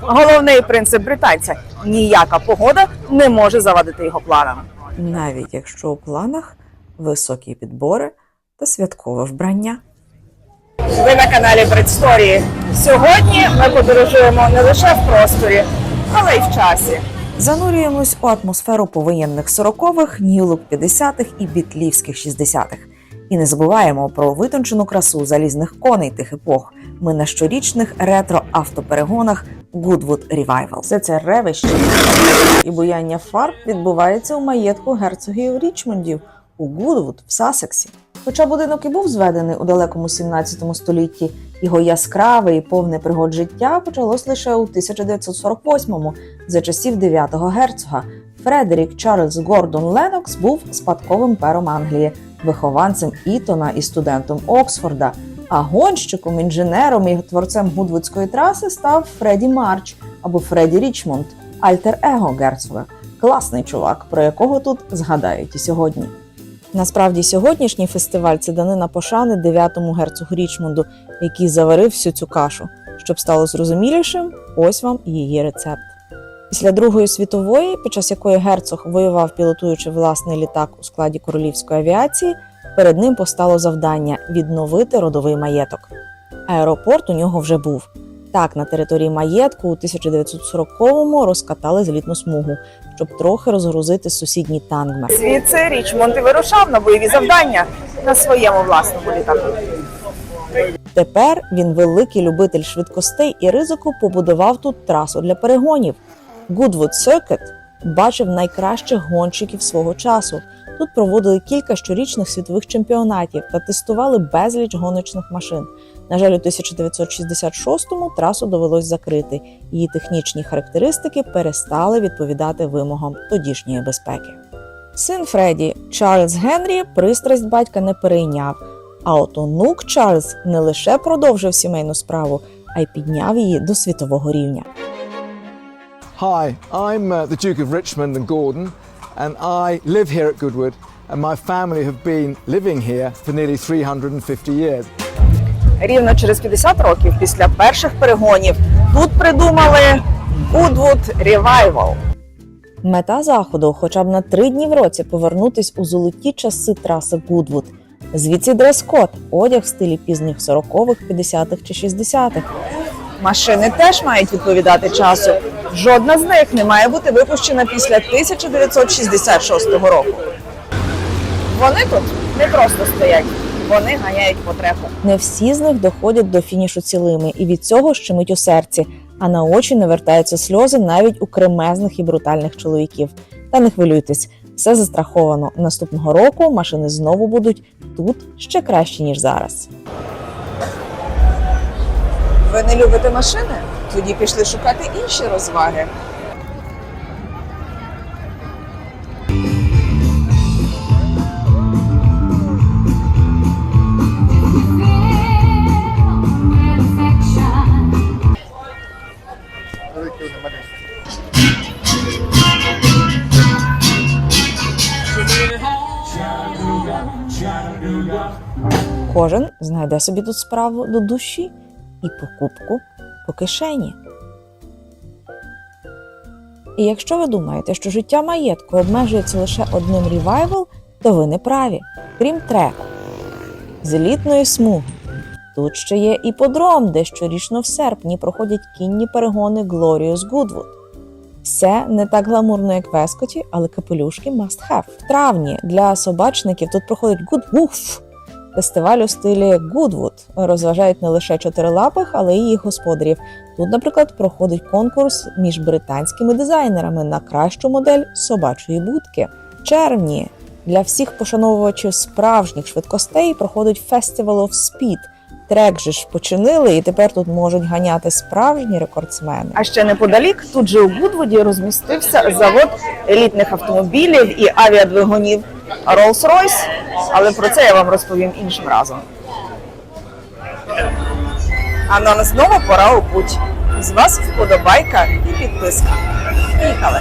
Головний принцип британця ніяка погода не може завадити його планам. навіть якщо у планах високі підбори та святкове вбрання. Ви на каналі Предсторії. Сьогодні ми подорожуємо не лише в просторі, але й в часі. Занурюємось у атмосферу повоєнних 40-х, нью-лук 50-х і бітлівських 60-х. І не забуваємо про витончену красу залізних коней тих епох. Ми на щорічних ретро-автоперегонах Goodwood Revival. Все це ревище і буяння фарб відбувається у маєтку герцогів Річмондів у Гудвуд в Сасексі. Хоча будинок і був зведений у далекому 17 столітті, його яскраве і повне пригод життя почалось лише у 1948-му за часів 9-го герцога. Фредерік Чарльз Гордон Ленокс був спадковим пером Англії, вихованцем Ітона і студентом Оксфорда. А гонщиком, інженером і творцем Гудвудської траси став Фредді Марч або Фредді Річмонд, альтер-его герцога. Класний чувак, про якого тут згадають і сьогодні. Насправді, сьогоднішній фестиваль це данина пошани дев'ятому герцогу Річмонду, який заварив всю цю кашу. Щоб стало зрозумілішим, ось вам її рецепт. Після Другої світової, під час якої герцог воював, пілотуючи власний літак у складі королівської авіації, перед ним постало завдання відновити родовий маєток. Аеропорт у нього вже був. Так, на території маєтку у 1940-му розкатали злітну смугу, щоб трохи розгрузити сусідній тангмер. Звідси Річмонд і вирушав на бойові завдання на своєму власному літаку. Тепер він великий любитель швидкостей і ризику побудував тут трасу для перегонів. Goodwood Circuit бачив найкращих гонщиків свого часу. Тут проводили кілька щорічних світових чемпіонатів та тестували безліч гоночних машин. На жаль, у 1966-му трасу довелось закрити. Її технічні характеристики перестали відповідати вимогам тодішньої безпеки. Син Фредді Чарльз Генрі пристрасть батька не перейняв. А от онук Чарльз не лише продовжив сімейну справу, а й підняв її до світового рівня. Hi, I'm uh, the Duke of Richmond and Gordon, and I live here at Goodwood, and my family have been living here for nearly 350 years. Рівно через 50 років після перших перегонів тут придумали Goodwood Revival. Мета заходу хоча б на три дні в році повернутись у золоті часи траси Гудвуд. Звідси дрес-код – одяг в стилі пізніх 40-х, 50-х чи 60-х. Машини теж мають відповідати часу. Жодна з них не має бути випущена після 1966 року. Вони тут не просто стоять, вони ганяють потребу. Не всі з них доходять до фінішу цілими, і від цього щемить у серці, а на очі навертаються сльози навіть у кремезних і брутальних чоловіків. Та не хвилюйтесь, все застраховано. Наступного року машини знову будуть тут ще краще ніж зараз. Ви не любите машини? Тоді пішли шукати інші розваги. Кожен знайде собі тут справу до душі і покупку по кишені. І якщо ви думаєте, що життя маєтку обмежується лише одним ревайвал, то ви не праві. Крім треку, злітної смуги. Тут ще є іподром, де щорічно в серпні проходять кінні перегони Glorious Goodwood. Все не так гламурно, як в Ескоті, але капелюшки must have. В травні для собачників тут проходить Good Woof, фестиваль у стилі Goodwood. Розважають не лише чотирилапих, але й їх господарів. Тут, наприклад, проходить конкурс між британськими дизайнерами на кращу модель собачої будки. Червні для всіх пошановувачів справжніх швидкостей проходить Festival of Speed. Трек же ж починили, і тепер тут можуть ганяти справжні рекордсмени. А ще неподалік тут же у Гудвуді розмістився завод елітних автомобілів і авіадвигунів Rolls-Royce, але про це я вам розповім іншим разом. А на нас знову пора у путь. З вас вподобайка і підписка. Поїхали!